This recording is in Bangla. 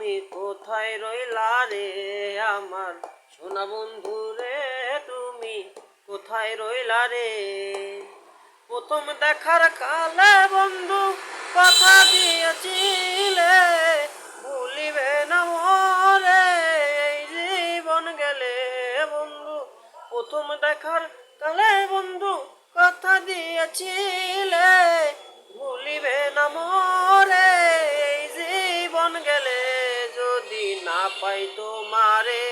তুমি কোথায় রইলা রে আমার? সোনা বন্ধু রে, তুমি কোথায় রইলা রে? প্রথম দেখার কালে বন্ধু কথা দিয়েছিলে, ভুলিবে না মরে জীবন গেলে বন্ধু। প্রথম দেখার কালে বন্ধু কথা দিয়েছিলে না পাই তোমারে